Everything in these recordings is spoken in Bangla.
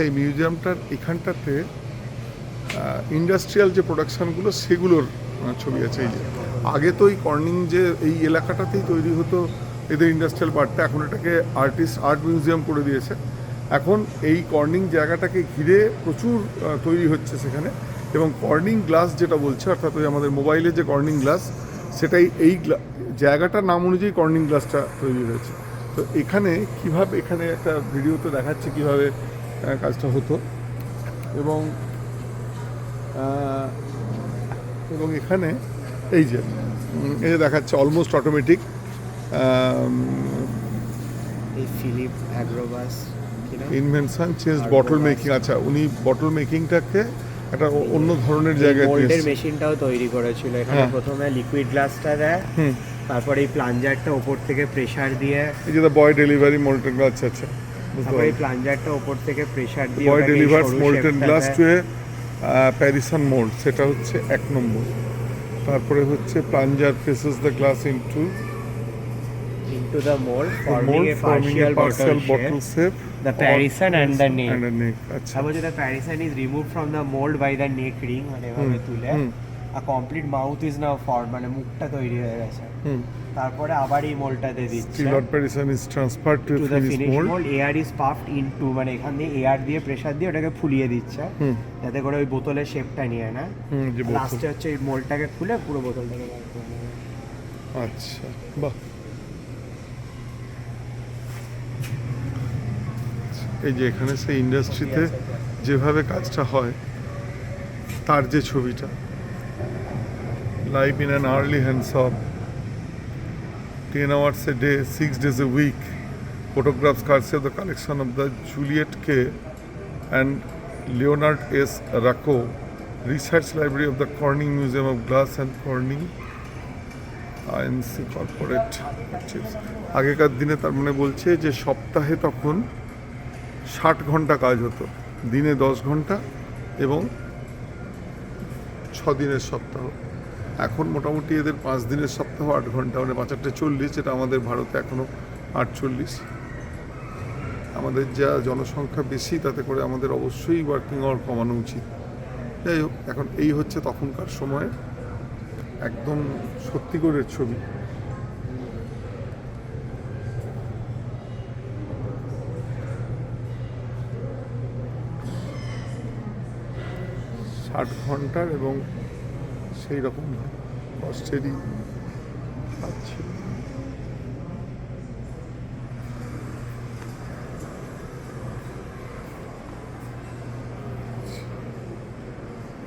সেই মিউজিয়ামটার এখানটাতে ইন্ডাস্ট্রিয়াল যে প্রোডাকশনগুলো সেগুলোর ছবি আছে। এই যে, আগে তো এই কর্নিং যে এই এলাকাটাতেই তৈরি হতো এদের ইন্ডাস্ট্রিয়াল পার্টটা এখন এটাকে আর্টিস্ট আর্ট মিউজিয়াম করে দিয়েছে। এখন এই কর্নিং জায়গাটাকে ঘিরে প্রচুর তৈরি হচ্ছে সেখানে। এবং কর্নিং গ্লাস যেটা বলছে, অর্থাৎ ওই আমাদের মোবাইলে যে কর্নিং গ্লাস, সেটাই এই জায়গাটার নাম অনুযায়ী কর্নিং গ্লাসটা তৈরি হয়েছে। তো এখানে কীভাবে, এখানে একটা ভিডিওতে দেখাচ্ছে কীভাবে কাজটা হতো। এবং এবং এখানে এই যে এই যে দেখাচ্ছে অলমোস্ট অটোমেটিক এই ফিলিপ অ্যাগ্রোবাস ইনভেনশন চেঞ্জ বটল মেকিং আচ্ছা উনি বটল মেকিংটাকে একটা অন্য ধরনের জায়গায় মোল্ডের মেশিনটাও তৈরি করেছিল। এখানে হ্যাঁ। প্রথমে লিকুইড গ্লাসটা দেয় তারপরে এই প্লাঞ্জারটা ওপর থেকে প্রেসার দিয়ে এই যে বয় ডেলিভারি মোল্টেন আচ্ছা আচ্ছা। তারপরে প্লাঞ্জারটা ওপর থেকে প্রেসার দিয়ে boy delivers molten glass to a parison mould সেটা হচ্ছে এক নম্বর। তারপরে হচ্ছে plunger presses the glass into into the mold mould forming a partial bottle shape The parison and the neck. and a neck আচ্ছা। তারপর যে the parison is removed from the mold by the neck ring মানে এভাবে তুলে হুম। a complete mouth is now মানে মুখটা তৈরি হয়ে গেছে। তারপরে আবার এই মোল্ডটাতে দিচ্ছে। Parisian is transferred to, to the finish mold. Mould air is puffed into মানে এখান দিয়ে এয়ার দিয়ে প্রেসার দিয়ে ওটাকে ফুলিয়ে দিচ্ছে। যাতে করে ওই বোতলের শেপটা নিয়ে না হুম যে বোতল। লাস্টে হচ্ছে এই মোল্ডটাকে খুলে পুরো বোতলটাকে বার করে নেবে। আচ্ছা বাহ। এই যে এখানে সেই ইন্ডাস্ট্রিতে যেভাবে কাজটা হয় তার যে ছবিটা। Life in an early hand shop ten hours a day six days a week photographs courtesy of the collection of the Juliet K. and Leonard S. Racco Research Library of the Corning Museum of Glass and Corning INC corporate আগেকার দিনে তার মানে বলছে যে সপ্তাহে তখন ষাট ঘণ্টা কাজ হতো দিনে দশ ঘণ্টা এবং ছ দিনের সপ্তাহ এখন মোটামুটি এদের পাঁচ দিনের সপ্তাহ, আট ঘণ্টা মানে পাঁচ, আটটা চল্লিশ, যেটা আমাদের ভারতে এখনও আটচল্লিশ। আমাদের যা জনসংখ্যা বেশি, তাতে করে আমাদের অবশ্যই ওয়ার্কিং আওয়ার কমানো উচিত। যাই হোক, এখন এই হচ্ছে তখনকার সময়ে। একদম সত্যি করে ছবি। ষাট ঘণ্টার এবং সেই রকম কষ্টেরই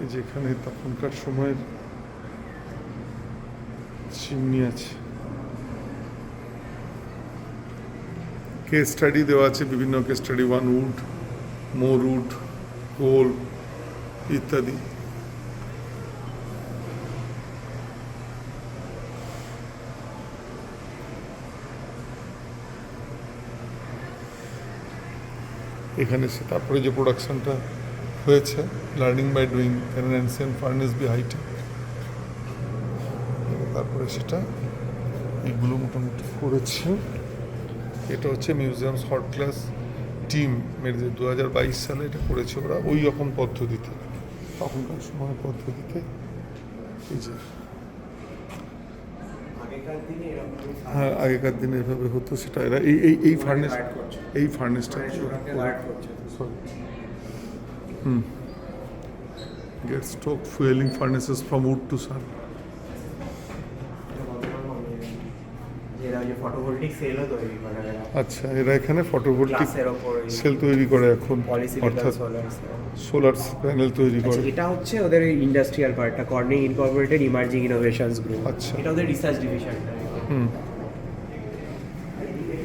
এই যেখানে তখনকার সময়ের চিমনি আছে। কেস স্টাডি দেওয়া আছে, বিভিন্ন case study one wood more wood coal ইত্যাদি। এখানে সে তারপরে যে প্রোডাকশনটা হয়েছে learning by doing ancient furnace be hitech তারপরে সেটা এগুলো মোটামুটি করেছে। এটা হচ্ছে মিউজিয়ামস হট ক্লাস টিম মেরে দু হাজার বাইশ সালে এটা করেছে ওরা, ওই রকম পদ্ধতিতে। তখনকার সময় পদ্ধতিতে এই যে হ্যাঁ আগেকার দিনে এভাবে হতো সেটা এরা এই এই এই ফার্নেস এই ফার্নেসটা হুম। Get stoke fuelling furnaces from wood to sun যেটা ওই যে ফটোভোল্টিক সেলও তৈরি করা আচ্ছা এরা এখানে ফটোভোল্টিক সেল তৈরি করে এখন অর্থাৎ সোলার সোলার প্যানেল তৈরি করে। এটা হচ্ছে ওদের ইন্ডাস্ট্রিয়াল পার্টটা Corning incorporated emerging innovations group আচ্ছা। এটা ওদের রিসার্চ ডিভিশনটা হুম।